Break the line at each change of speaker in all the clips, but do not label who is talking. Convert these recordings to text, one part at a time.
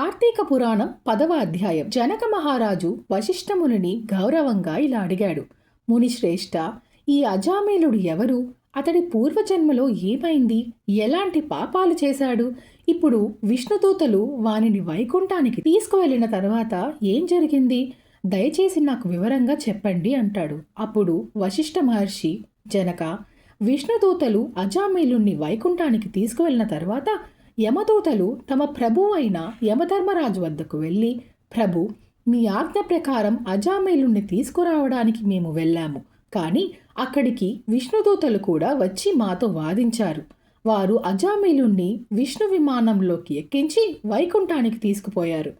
కార్తీక పురాణం పదవ అధ్యాయం. జనక మహారాజు వశిష్ఠమునిని గౌరవంగా ఇలా అడిగాడు. ముని శ్రేష్ఠ ఈ అజామేలుడు ఎవరు? అతడి పూర్వజన్మలో ఏమైంది? ఎలాంటి పాపాలు చేశాడు? ఇప్పుడు విష్ణుదూతలు వానిని వైకుంఠానికి తీసుకువెళ్ళిన తర్వాత ఏం జరిగింది? దయచేసి నాకు వివరంగా చెప్పండి అంటాడు. అప్పుడు వశిష్ఠ మహర్షి జనక విష్ణుదూతలు అజామేలుణ్ణి వైకుంఠానికి తీసుకువెళ్ళిన తర్వాత యమదూతలు తమ ప్రభు అయిన యమధర్మరాజు వద్దకు వెళ్ళి ప్రభు మీ ఆజ్ఞ ప్రకారం అజామేలుణ్ణి తీసుకురావడానికి మేము వెళ్ళాము. కానీ అక్కడికి విష్ణుదూతలు కూడా వచ్చి మాతో వాదించారు. వారు అజామేలుణ్ణి విష్ణు విమానంలోకి ఎక్కించి వైకుంఠానికి తీసుకుపోయారు.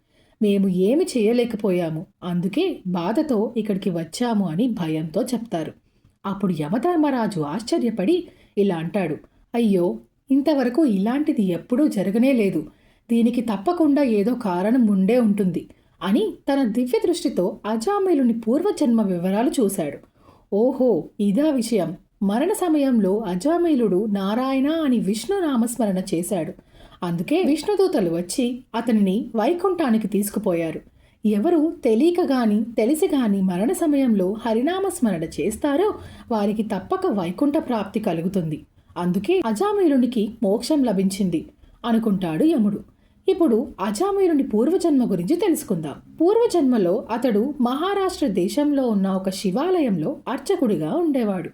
మేము ఏమి చేయలేకపోయాము. అందుకే బాధతో ఇక్కడికి వచ్చాము అని భయంతో చెప్తారు. అప్పుడు యమధర్మరాజు ఆశ్చర్యపడి ఇలా అంటాడు అయ్యో ఇంతవరకు ఇలాంటిది ఎప్పుడూ జరగనే లేదు. దీనికి తప్పకుండా ఏదో కారణం ఉండే ఉంటుంది అని తన దివ్య దృష్టితో అజామేలుని పూర్వజన్మ వివరాలు చూశాడు. ఓహో ఇదా విషయం. మరణ సమయంలో అజామేలుడు నారాయణ అని విష్ణు నామస్మరణ చేశాడు. అందుకే విష్ణుదూతలు వచ్చి అతనిని వైకుంఠానికి తీసుకుపోయారు. ఎవరు తెలియక గాని తెలిసి గాని మరణ సమయంలో హరినామస్మరణ చేస్తారో వారికి తప్పక వైకుంఠ ప్రాప్తి కలుగుతుంది. అందుకే అజామేలునికి మోక్షం లభించింది అనుకుంటాడు యముడు. ఇప్పుడు అజామీరుని పూర్వజన్మ గురించి తెలుసుకుందాం. పూర్వజన్మలో అతడు మహారాష్ట్ర దేశంలో ఉన్న ఒక శివాలయంలో అర్చకుడిగా ఉండేవాడు.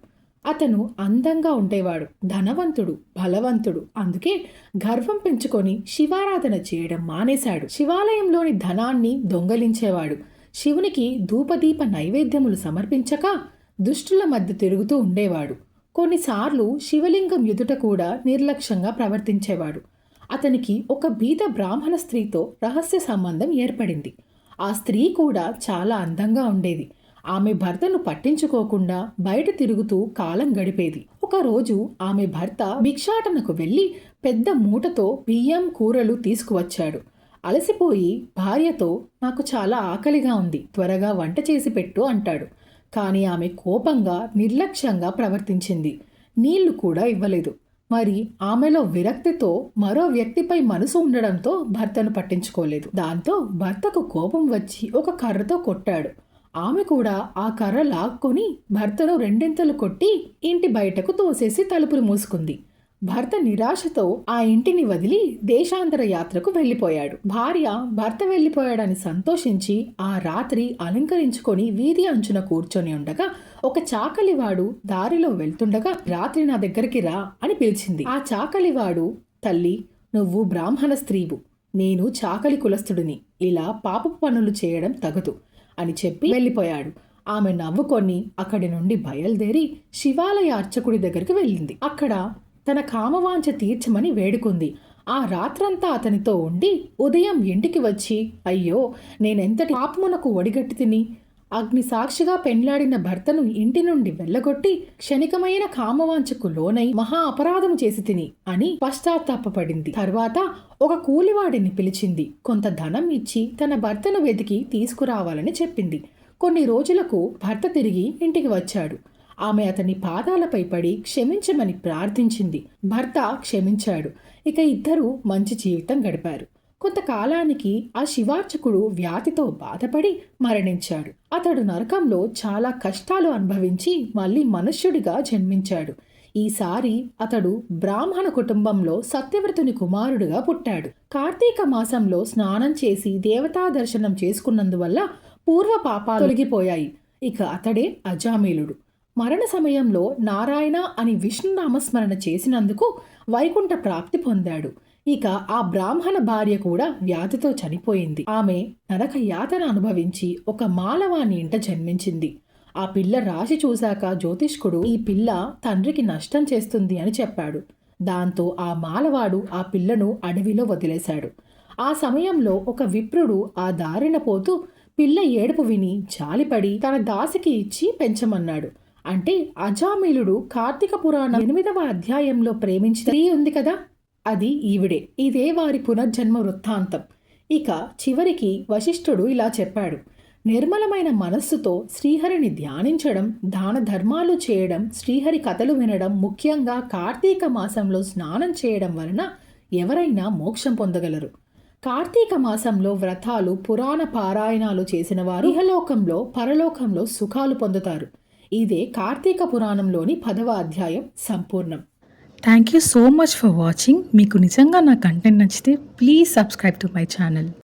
అతను అందంగా ఉండేవాడు ధనవంతుడు బలవంతుడు. అందుకే గర్వం పెంచుకొని శివారాధన చేయడం మానేశాడు. శివాలయంలోని ధనాన్ని దొంగలించేవాడు. శివునికి ధూపదీప నైవేద్యములు సమర్పించక దుష్టుల మధ్య తిరుగుతూ ఉండేవాడు. కొన్నిసార్లు శివలింగం ఎదుట కూడా నిర్లక్ష్యంగా ప్రవర్తించేవాడు. అతనికి ఒక బీద బ్రాహ్మణ స్త్రీతో రహస్య సంబంధం ఏర్పడింది. ఆ స్త్రీ కూడా చాలా అందంగా ఉండేది. ఆమె భర్తను పట్టించుకోకుండా బయట తిరుగుతూ కాలం గడిపేది. ఒకరోజు ఆమె భర్త భిక్షాటనకు వెళ్ళి పెద్ద మూటతో బియ్యం కూరలు తీసుకువచ్చాడు. అలసిపోయి భార్యతో నాకు చాలా ఆకలిగా ఉంది త్వరగా వంట చేసి పెట్టు అంటాడు. కానీ ఆమె కోపంగా నిర్లక్ష్యంగా ప్రవర్తించింది. నీళ్ళు కూడా ఇవ్వలేదు. మరి ఆమెలో విరక్తితో మరో వ్యక్తిపై మనసు ఉండడంతో భర్తను పట్టించుకోలేదు. దాంతో భర్తకు కోపం వచ్చి ఒక కర్రతో కొట్టాడు. ఆమె కూడా ఆ కర్ర లాక్కొని భర్తను రెండింతలు కొట్టి ఇంటి బయటకు తోసేసి తలుపులు మూసుకుంది. భర్త నిరాశతో ఆ ఇంటిని వదిలి దేశాంతర యాత్రకు వెళ్ళిపోయాడు. భార్య భర్త వెళ్ళిపోయాడని సంతోషించి ఆ రాత్రి అలంకరించుకొని వీధి అంచున కూర్చొని ఉండగా ఒక చాకలివాడు దారిలో వెళ్తుండగా రాత్రి నా దగ్గరికి రా అని పిలిచింది. ఆ చాకలివాడు తల్లి నువ్వు బ్రాహ్మణ స్త్రీవు. నేను చాకలి కులస్తుడిని. ఇలా పాపపు పనులు చేయడం తగదు అని చెప్పి వెళ్ళిపోయాడు. ఆమె నవ్వుకొని అక్కడి నుండి బయలుదేరి శివాలయ అర్చకుడి దగ్గరికి వెళ్ళింది. అక్కడ తన కామవాంఛ తీర్చమని వేడుకుంది. ఆ రాత్రంతా అతనితో ఉండి ఉదయం ఇంటికి వచ్చి అయ్యో నేనెంతటి పాపమునకు ఒడిగట్టి తిని అగ్ని సాక్షిగా పెండ్లాడిన భర్తను ఇంటి నుండి వెళ్ళగొట్టి క్షణికమైన కామవాంఛకు లోనై మహా అపరాధం చేసి తిని అని పశ్చాత్తాపపడింది. తర్వాత ఒక కూలివాడిని పిలిచింది. కొంత ధనం ఇచ్చి తన భర్తను వెతికి తీసుకురావాలని చెప్పింది. కొన్ని రోజులకు భర్త తిరిగి ఇంటికి వచ్చాడు. ఆమె అతని పాదాలపై పడి క్షమించమని ప్రార్థించింది. భర్త క్షమించాడు. ఇక ఇద్దరూ మంచి జీవితం గడిపారు. కొంతకాలానికి ఆ శివార్చకుడు వ్యాధితో బాధపడి మరణించాడు. అతడు నరకంలో చాలా కష్టాలు అనుభవించి మళ్ళీ మనుష్యుడిగా జన్మించాడు. ఈసారి అతడు బ్రాహ్మణ కుటుంబంలో సత్యవ్రతుని కుమారుడుగా పుట్టాడు. కార్తీక మాసంలో స్నానం చేసి దేవతా దర్శనం చేసుకున్నందువల్ల పూర్వ పాపాలు తొలగిపోయాయి. ఇక అతడే అజామీలుడు. మరణ సమయంలో నారాయణ అని విష్ణు నామస్మరణ చేసినందుకు వైకుంఠ ప్రాప్తి పొందాడు. ఇక ఆ బ్రాహ్మణ భార్య కూడా వ్యాధితో చనిపోయింది. ఆమె నరక యాతన అనుభవించి ఒక మాలవాని ఇంట జన్మించింది. ఆ పిల్ల రాశి చూశాక జ్యోతిష్కుడు ఈ పిల్ల తండ్రికి నష్టం చేస్తుంది అని చెప్పాడు. దాంతో ఆ మాలవాడు ఆ పిల్లను అడవిలో వదిలేశాడు. ఆ సమయంలో ఒక విప్రుడు ఆ దారిన పోతూ పిల్ల ఏడుపు విని జాలిపడి తన దాసికి ఇచ్చి పెంచమన్నాడు. అంటే అజామిలుడు కార్తీక పురాణం ఎనిమిదవ అధ్యాయంలో ప్రేమించిన స్త్రీ ఉంది కదా? అది ఈవిడే. ఇదే వారి పునర్జన్మ వృత్తాంతం. ఇక చివరికి వశిష్ఠుడు ఇలా చెప్పాడు. నిర్మలమైన మనస్సుతో శ్రీహరిని ధ్యానించడం దాన ధర్మాలు చేయడం శ్రీహరి కథలు వినడం ముఖ్యంగా కార్తీక మాసంలో స్నానం చేయడం వలన ఎవరైనా మోక్షం పొందగలరు. కార్తీక మాసంలో వ్రతాలు పురాణ పారాయణాలు చేసిన వారు ఇహలోకంలో పరలోకంలో సుఖాలు పొందుతారు. ఇదే కార్తీక పురాణంలోని పదవ అధ్యాయం సంపూర్ణం.
Thank you so much for watching మీకు నిజంగా నా కంటెంట్ నచ్చితే please subscribe to my channel